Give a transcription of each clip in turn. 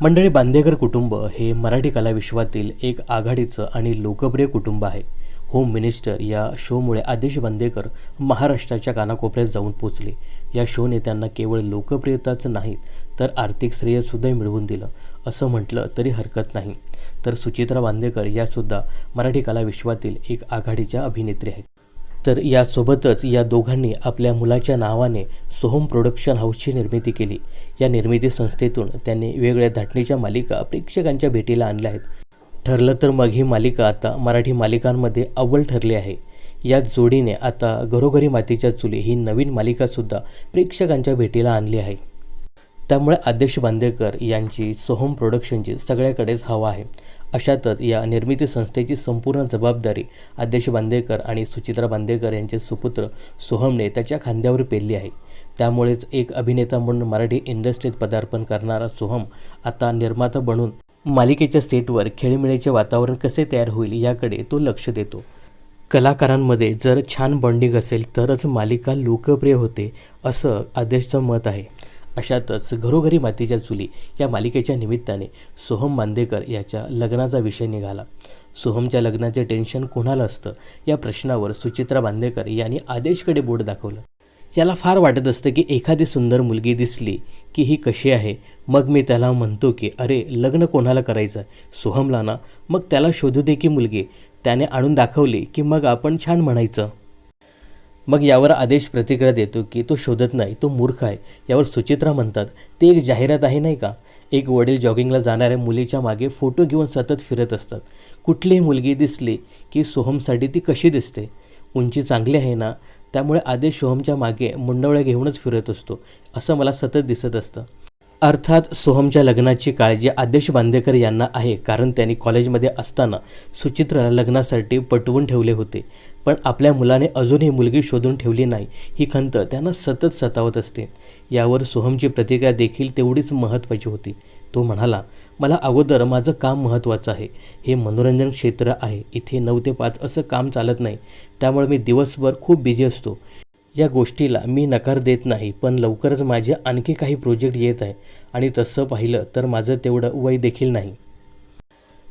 मंडळी बांदेकर कुटुंब हे मराठी कला विश्वातील एक आघाडीचं आणि लोकप्रिय कुटुंब आहे. होम मिनिस्टर या शोमुळे आदेश बांदेकर महाराष्ट्राच्या कानाकोपऱ्यात जाऊन पोचले. या शोने त्यांना केवळ लोकप्रियताच नाहीत तर आर्थिक श्रेयसुद्धा मिळवून दिलं असं म्हटलं तरी हरकत नाही. तर सुचित्रा बांदेकर यासुद्धा मराठी कला विश्वातील एक आघाडीच्या अभिनेत्री आहेत. तर यासोबतच या दोघांनी आपल्या मुलाच्या नावाने सोहम प्रोडक्शन हाऊसची निर्मिती केली. या निर्मिती संस्थेतून त्यांनी वेगवेगळ्या धाटणीच्या मालिका प्रेक्षकांच्या भेटीला आणल्या आहेत. ठरलं तर मग ही मालिका आता मराठी मालिकांमध्ये अव्वल ठरली आहे. या जोडीने आता घरोघरी मातीच्या चुली ही नवीन मालिकासुद्धा प्रेक्षकांच्या भेटीला आणली आहे. त्यामुळे आदेश बांदेकर यांची सोहम प्रोडक्शनची सगळ्याकडेच हवा आहे. अशातच या निर्मिती संस्थेची संपूर्ण जबाबदारी आदेश बांदेकर आणि सुचित्रा बांदेकर यांचे सुपुत्र सोहमने त्याच्या खांद्यावर पेरली आहे. त्यामुळेच एक अभिनेता म्हणून मराठी इंडस्ट्रीत पदार्पण करणारा सोहम आता निर्माता बनून मालिकेच्या सेटवर खेळीमेळीचे वातावरण कसे तयार होईल याकडे तो लक्ष देतो. कलाकारांमध्ये जर छान बॉन्डिंग असेल तरच मालिका लोकप्रिय होते असं आदेशचं मत आहे. अशातच घरोघरी मातीच्या चुली या मालिकेच्या निमित्ताने सोहम बांदेकर याच्या लग्नाचा विषय निघाला. सोहमच्या लग्नाचे टेन्शन कोणाला असतं? या प्रश्नावर सुचित्रा बांदेकर यांनी आदेशकडे बोट दाखवलं. याला फार वाटत असतं की एखादी सुंदर मुलगी दिसली की ही कशी आहे? मग मी त्याला म्हणतो की अरे लग्न कोणाला करायचं? आहे सोहमला ना? मग त्याला शोधू दे की मुलगी. त्याने आणून दाखवली की मग आपण छान म्हणायचं. मग यावर आदेश प्रतिक्रिया देतो की तो शोधत नाही तो मूर्ख आहे. यावर सुचित्रा म्हणतात ते एक जाहिरात आहे नाही का? एक वडील जॉगिंगला जाणाऱ्या मुलीच्या मागे फोटो घेऊन सतत फिरत असतात. कुठलीही मुलगी दिसली की सोहमसाठी ती कशी दिसते? उंची चांगली आहे ना? त्यामुळे आदेश सोहमच्या मागे मुंडवळ्या घेऊनच फिरत असतो. असं मला सतत दिसत असतं. अर्थात सोहमच्या लग्नाची काळजी आदेश बांदेकर यांना आहे कारण त्यांनी कॉलेजमध्ये असताना सुचित्राला लग्नासाठी पटवून ठेवले होते. पण आपल्या मुलाने अजूनही मुलगी शोधून ठेवली नाही ही खंत त्यांना सतत सतावत असते. यावर सोहमची प्रतिक्रिया देखील तेवढीच महत्त्वाची होती. तो म्हणाला मला अगोदर माझं काम महत्त्वाचं आहे. हे मनोरंजन क्षेत्र आहे. इथे नऊ ते पाच असं काम चालत नाही. त्यामुळे मी दिवसभर खूप बिझी असतो. या गोष्टीला मी नकार देत नाही पण लवकरच माझे आणखी काही प्रोजेक्ट येत आहे आणि तसं पाहिलं तर माझं तेवढं वय देखील नाही.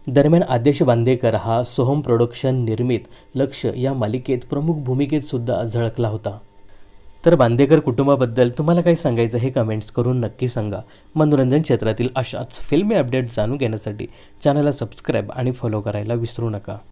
दरम्यान आदेश बांदेकर हा सोहम प्रोडक्शन निर्मित लक्ष या मालिकेत प्रमुख भूमिकेत सुद्धा झळकला होता. तर बांदेकर कुटुंबाबद्दल तुम्हाला काय सांगायचं हे कमेंट्स करून नक्की सांगा. मनोरंजन क्षेत्रातील अशाच फिल्मी अपडेट जाणून घेण्यासाठी चॅनलला सबस्क्राईब आणि फॉलो करायला विसरू नका.